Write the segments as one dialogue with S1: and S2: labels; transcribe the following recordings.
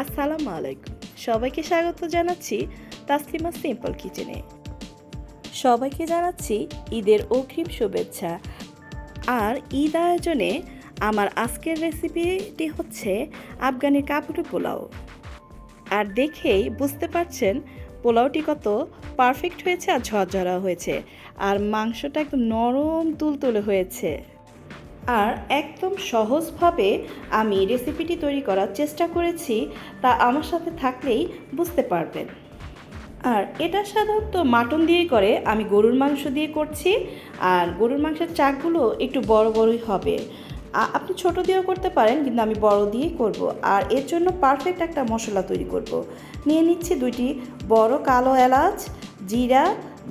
S1: আসসালামু আলাইকুম। সবাইকে স্বাগত জানাচ্ছি তাসলিমা সিম্পল কিচেনে। সবাইকে জানাচ্ছি ঈদের অগ্রিম শুভেচ্ছা। আর ঈদ আয়োজনে আমার আজকের রেসিপিটি হচ্ছে আফগানি কাপুরি পোলাও। আর দেখেই বুঝতে পারছেন, পোলাওটি কত পারফেক্ট হয়েছে আর ঝরঝরা হয়েছে। আর মাংসটা একদম নরম তুলতুলে হয়েছে। আর একদম সহজভাবে আমি রেসিপিটি তৈরি করার চেষ্টা করেছি, তা আমার সাথে থাকলেই বুঝতে পারবেন। আর এটা সাধারণত মাটন দিয়েই করে, আমি গরুর মাংস দিয়ে করছি, আর গরুর মাংসের চাকগুলো একটু বড় বড়ই হবে। আপনি ছোট দিয়েও করতে পারেন, কিন্তু আমি বড় দিয়েই করব। আর এর জন্য পারফেক্ট একটা মশলা তৈরি করব। নিয়ে নিচ্ছি দুইটি বড় কালো এলাচ, জিরা,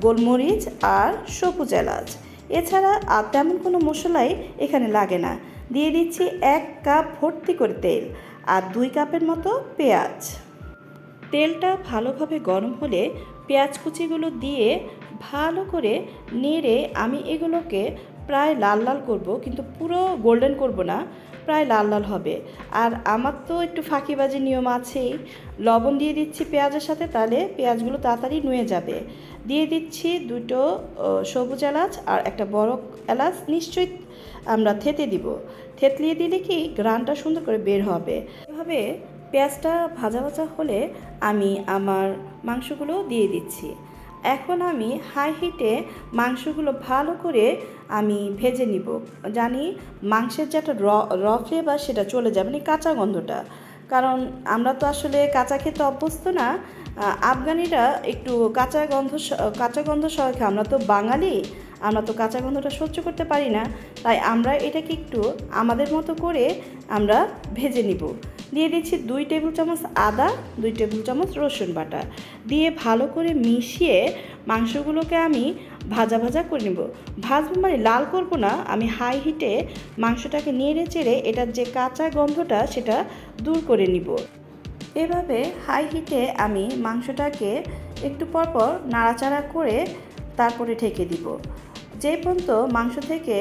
S1: গোলমরিচ আর সবুজ এলাচ। এছাড়া আর তেমন কোনো মশলাই এখানে লাগে না। দিয়ে দিচ্ছি এক কাপ ভর্তি করে তেল আর দুই কাপের মতো পেঁয়াজ। তেলটা ভালোভাবে গরম হলে পেঁয়াজ কুচিগুলো দিয়ে ভালো করে নেড়ে আমি এগুলোকে প্রায় লাল লাল করব, কিন্তু পুরো গোল্ডেন করব না। প্রায় লাল লাল হবে। আর আমার তো একটু ফাঁকিবাজি নিয়ম আছেই। লবণ দিয়ে দিচ্ছি পেঁয়াজের সাথে, তাহলে পেঁয়াজগুলো তাড়াতাড়ি নুয়ে যাবে। দিয়ে দিচ্ছি দুটো সবুজ এলাচ আর একটা বড় এলাচ নিশ্চয়ই আমরা থেতে দিব। থেতলিয়ে দিলে কি গ্রানটা সুন্দর করে বের হবে। এভাবে পেঁয়াজটা ভাজা ভাজা হলে আমি আমার মাংসগুলো দিয়ে দিচ্ছি। এখন আমি হাই হিটে মাংসগুলো ভালো করে আমি ভেজে নিব। জানি মাংসের যে একটা র ফ্লেভার সেটা চলে যাবে মানে কাঁচা গন্ধটা। কারণ আমরা তো আসলে কাঁচা খেতে অভ্যস্ত না। আফগানিরা একটু কাঁচা গন্ধ কাঁচা গন্ধ সহ খায়। আমরা তো বাঙালি, আমরা তো কাঁচা গন্ধটা সহ্য করতে পারি না। তাই আমরা এটাকে একটু আমাদের মতো করে আমরা ভেজে নিব। দিয়ে দিচ্ছি দুই টেবিল চামচ আদা, দুই টেবিল চামচ রসুন বাটা। দিয়ে ভালো করে মিশিয়ে মাংসগুলোকে আমি ভাজা ভাজা করে নেব। ভাজবো মানে লাল করব না, আমি হাই হিটে মাংসটাকে নেড়ে চেড়ে এটার যে কাঁচা গন্ধটা সেটা দূর করে নিব। এভাবে হাই হিটে আমি মাংসটাকে একটু পরপর নাড়াচাড়া করে তারপরে ঢেকে দিব। যে পর্যন্ত মাংস থেকে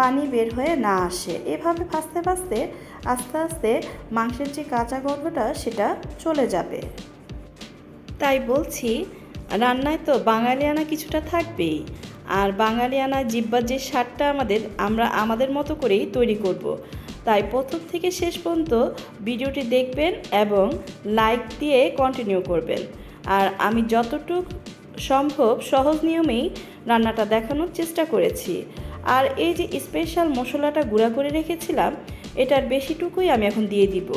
S1: পানি বের হয়ে না আসে, এভাবে ভাজতে ভাজতে আস্তে আস্তে মাংসের যে কাঁচা গন্ধটা, সেটা চলে যাবে। তাই বলছি, রান্নায় তো বাঙালিয়ানা কিছুটা থাকবেই। আর বাঙালিয়ানা জিব্বার যে স্বাদটা আমাদের, আমরা আমাদের মতো করেই তৈরি করব। তাই প্রথম থেকে শেষ পর্যন্ত ভিডিওটি দেখবেন এবং লাইক দিয়ে কন্টিনিউ করবেন। আর আমি যতটুক সম্ভব সহজ নিয়মেই রান্নাটা দেখানোর চেষ্টা করেছি। আর এই যে স্পেশাল মশলাটা গুঁড়া করে রেখেছিলাম এটার বেশিটুকুই আমি এখন দিয়ে দিব।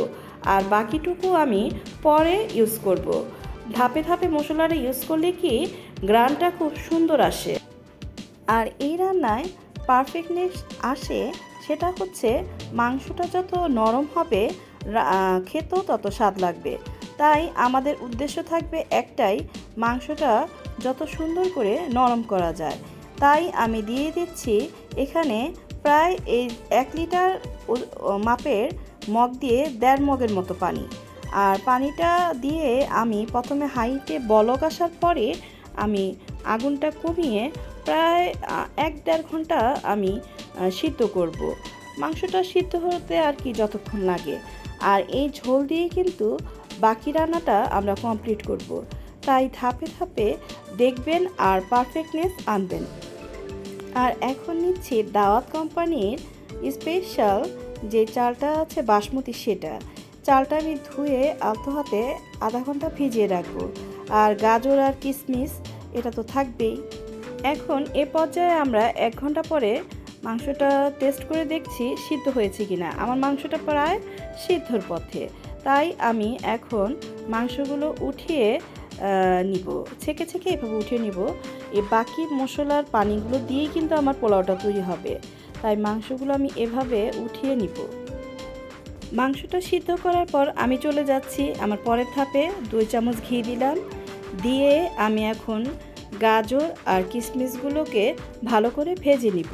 S1: আর বাকিটুকু আমি পরে ইউজ করব। ধাপে ধাপে মশলাটা ইউজ করলে কি গ্রানটা খুব সুন্দর আসে। আর এই রান্নায় পারফেক্টনেস আসে সেটা হচ্ছে মাংসটা যত নরম হবে খেতেও তত স্বাদ লাগবে। তাই আমাদের উদ্দেশ্য থাকবে একটাই, মাংসটা যত সুন্দর করে নরম করা যায়। তাই আমি দিয়ে দিচ্ছি এখানে প্রায় এই এক লিটার মাপের মগ দিয়ে দেড় মগের মতো পানি আর পানিটা দিয়ে আমি প্রথমে হাইটে বলক আসার পরে আমি আগুনটা কমিয়ে প্রায় এক দেড় ঘণ্টা আমি সিদ্ধ করব। মাংসটা সিদ্ধ হতে আর কি যতক্ষণ লাগে আর এই ঝোল দিয়ে কিন্তু বাকি রান্নাটা আমরা কমপ্লিট করব। তাই ধাপে ধাপে দেখবেন আর পারফেক্টনেস আনবেন আর এখন নিচ্ছি দাওয়াত কোম্পানির স্পেশাল যে চালটা আছে বাসমতি সেটা। চালটা আমি ধুয়ে আলতো হাতে আধা ঘণ্টা ভিজিয়ে রাখব। আর গাজর আর কিশমিশ এটা তো থাকবেই। এখন এ পর্যায়ে আমরা এক ঘণ্টা পরে মাংসটা টেস্ট করে দেখছি সিদ্ধ হয়েছে কি না আমার মাংসটা প্রায় সিদ্ধর পথে। তাই আমি এখন মাংসগুলো উঠিয়ে নিব। ছেঁকে ছেঁকে এভাবে উঠিয়ে নিব। এই বাকি মশলার পানিগুলো দিয়েই কিন্তু আমার পোলাওটা তৈরি হবে। তাই মাংসগুলো আমি এভাবে উঠিয়ে নিব। মাংসটা সিদ্ধ করার পর আমি চলে যাচ্ছি আমার পরের ধাপে। দুই চামচ ঘি দিলাম। দিয়ে আমি এখন গাজর আর কিশমিশগুলোকে ভালো করে ভেজে নিব।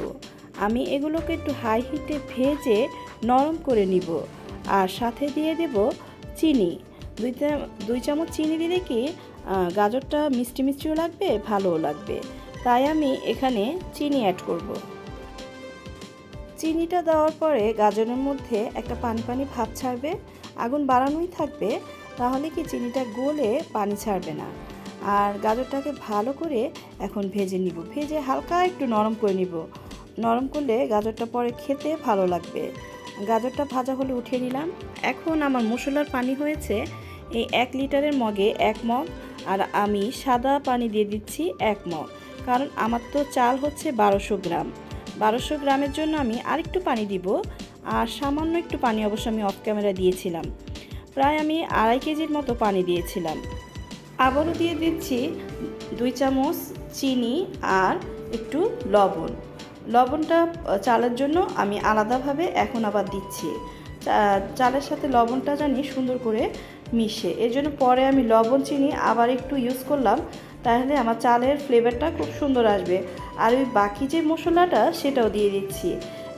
S1: আমি এগুলোকে একটু হাই হিটে ভেজে নরম করে নিব। আর সাথে দিয়ে দেব চিনি। দুই দুই চামচ চিনি দিলে কি গাজরটা মিষ্টি মিষ্টিও লাগবে, ভালোও লাগবে। তাই আমি এখানে চিনি অ্যাড করব। চিনিটা দেওয়ার পরে গাজরের মধ্যে একটা পানি পানি ভাব ছাড়বে, আগুন বাড়ানোই থাকবে, তাহলে কি চিনিটা গলে পানি ছাড়বে না। আর গাজরটাকে ভালো করে এখন ভেজে নিব। ভেজে হালকা একটু নরম করে নিব। নরম করলে গাজরটা পরে খেতে ভালো লাগবে। গাজরটা ভাজা হলে উঠিয়ে নিলাম। এখন আমার মশলার পানি হয়েছে। এই এক লিটারের মগে এক মগ আর আমি সাদা পানি দিয়ে দিচ্ছি এক মগ। কারণ আমার তো চাল হচ্ছে বারোশো গ্রাম। বারোশো গ্রামের জন্য আমি আরেকটু পানি দিব। আর সামান্য একটু পানি অবশ্য আমি অফ ক্যামেরা দিয়েছিলাম। প্রায় আমি আড়াই কেজির মতো পানি দিয়েছিলাম। আবারও দিয়ে দিচ্ছি দুই চামচ চিনি আর একটু লবণ। লবণটা চালের জন্য আমি আলাদাভাবে এখন আবার দিচ্ছি। চালের সাথে লবণটা জানি সুন্দর করে মিশে। এর জন্য পরে আমি লবণ, চিনি আবার একটু ইউজ করলাম, তাহলে আমার চালের ফ্লেভারটা খুব সুন্দর আসবে। আর ওই বাকি যে মশলাটা, সেটাও দিয়ে দিচ্ছি।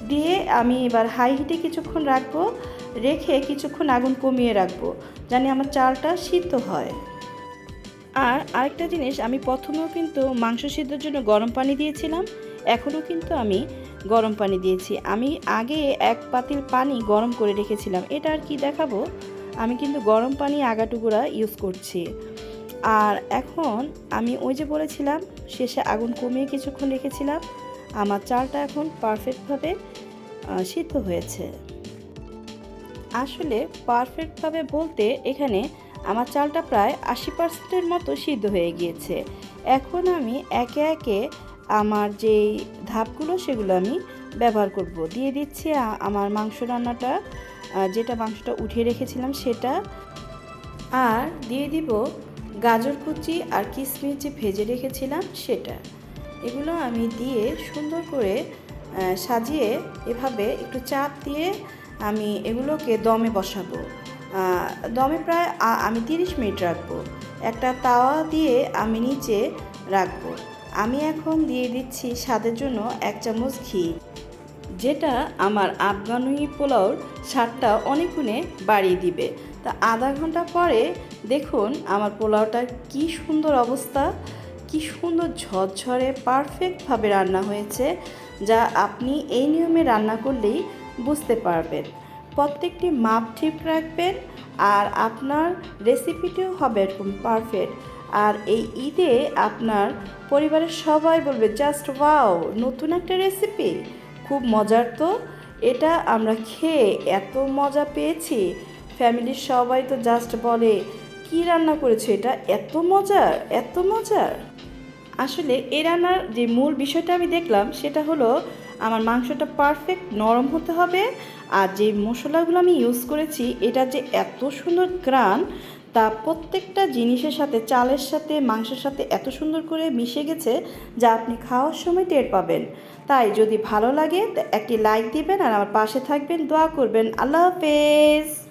S1: দিয়ে আমি এবার হাই হিটে কিছুক্ষণ রাখব, রেখে কিছুক্ষণ আগুন কমিয়ে রাখব, জানি আমার চালটা সিদ্ধ হয়। আর আরেকটা জিনিস, আমি প্রথমেও কিন্তু মাংস সিদ্ধর জন্য গরম পানি দিয়েছিলাম, এখনও কিন্তু আমি গরম পানি দিয়েছি। আমি আগে এক পাতিল পানি গরম করে রেখেছিলাম। এটা আর কি দেখাবো? আমি কিন্তু গরম পানি আগাটুকুরা ইউজ করছি। আর এখন আমি ওই যে বলেছিলাম, শেষে আগুন কমিয়ে কিছুক্ষণ রেখেছিলাম। আমার চালটা এখন পারফেক্টভাবে সিদ্ধ হয়েছে। আসলে পারফেক্টভাবে বলতে এখানে আমার চালটা প্রায় আশি পার্সেন্টের মতো সিদ্ধ হয়ে গিয়েছে। এখন আমি একে একে আমার যেই ধাপগুলো সেগুলো আমি ব্যবহার করব। দিয়ে দিচ্ছি আমার মাংস রান্নাটা। যেটা মাংসটা উঠিয়ে রেখেছিলাম সেটা। আর দিয়ে দিব গাজর কুচি আর কিশমিশ যে ভেজে রেখেছিলাম সেটা। এগুলো আমি দিয়ে সুন্দর করে সাজিয়ে এভাবে একটু চাপ দিয়ে আমি এগুলোকে দমে বসাবো। দমে প্রায় আমি তিরিশ মিনিট রাখব। একটা তাওয়া দিয়ে আমি নিচে রাখব। আমি এখন দিয়ে দিচ্ছি স্বাদের জন্য এক চামচ ঘি। যেটা আমার আফগানি পোলাওর স্বাদটা অনেক গুণে বাড়িয়ে দিবে। তা আধা ঘণ্টা পরে দেখুন আমার পোলাওটার কি সুন্দর অবস্থা, কি সুন্দর ঝরঝরে পারফেক্টভাবে রান্না হয়েছে, যা আপনি এই নিয়মে রান্না করলেই বুঝতে পারবেন। প্রত্যেকটি মাপ ঠিক রাখবেন আর আপনার রেসিপিটিও হবে এরকম পারফেক্ট আর এই ঈদে আপনার পরিবারের সবাই বলবে, জাস্ট ওয়াও, নতুন একটা রেসিপি? খুব মজার তো। এটা আমরা খেয়ে এত মজা পেয়েছি। ফ্যামিলির সবাই তো জাস্ট বলে, কি রান্না করেছে এটা? এত মজার এত মজার। আসলে এ রান্নার যে মূল বিষয়টা আমি দেখলাম, সেটা হলো আমার মাংসটা পারফেক্ট নরম হতে হবে। আর যে মশলাগুলো আমি ইউজ করেছি, এটা যে এত সুন্দর গ্রান তা প্রত্যেকটা জিনিসের সাথে, চালের সাথে, মাংসের সাথে এত সুন্দর করে মিশে গেছে যা আপনি খাওয়ার সময় টের পাবেন। তাই যদি ভালো লাগে একটি লাইক দিবেন আর আমার পাশে থাকবেন, দোয়া করবেন। আল্লাহ হাফেজ!